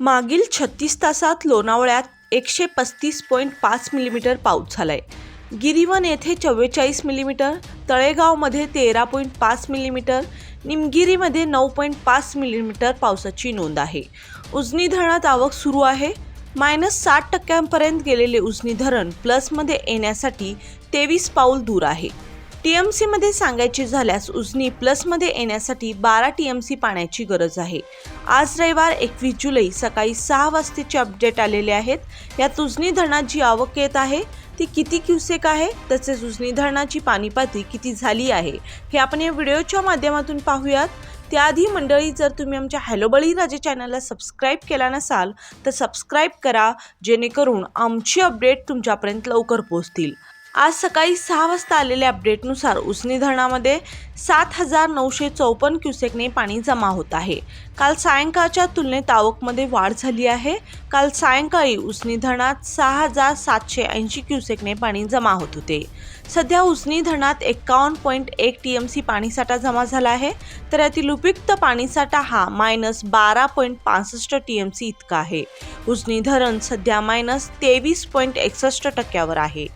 मागील छत्तीस तासात लोणावळ्यात एकशे पस्तीस पॉईंट पाच मिलीमीटर पाऊस झाला आहे गिरीवन येथे चव्वेचाळीस मिलीमीटर तळेगावमध्ये तेरा पॉईंट पाच मिलीमीटर निमगिरीमध्ये नऊ पॉईंट पाच मिलीमीटर पावसाची नोंद आहे. उजनी धरणात आवक सुरू आहे. मायनस साठ टक्क्यांपर्यंत गेलेले उजनी धरण प्लसमध्ये येण्यासाठी तेवीस पाऊल दूर आहे. टी एम सीमध्ये सांगायची झाल्यास उजनी प्लसमध्ये येण्यासाठी बारा टी एम सी पाण्याची गरज आहे. आज रविवार एकवीस जुलै सकाळी सहा वाजताचे अपडेट आलेले आहेत. यात उजनी धरणात जी आवक येत आहे. ती किती क्युसेक आहे? तसेच उजनी धरणाची पाणी पातळी किती झाली आहे? हे आपण या व्हिडिओच्या माध्यमातून पाहूयात. त्याआधी मंडळी जर तुम्ही आमच्या हॅलो बळीराजे चॅनलला सबस्क्राईब केला नसाल तर सबस्क्राईब करा जेणेकरून आमची अपडेट तुमच्यापर्यंत लवकर पोहोचतील. आज सकाळी सहा वाजता आलेल्या अपडेटनुसार उसनी धरणामध्ये सात हजार नऊशे चौपन्न क्युसेकने पाणी जमा होत आहे. काल सायंकाळच्या तुलनेत आवकमध्ये वाढ झाली आहे. काल सायंकाळी उसनी धरणात सहा हजार सातशे ऐंशी क्युसेकने पाणी जमा होत होते. सध्या उसनी धरणात एक्कावन्न पॉईंट एक टी एम सी पाणीसाठा जमा झाला आहे. तर यातील उपयुक्त पाणीसाठा हा मायनस बारा पॉईंट पासष्ट टी एम सी इतका आहे. उसनी धरण सध्या मायनस तेवीस पॉईंट एकसष्ट टक्क्यावर आहे.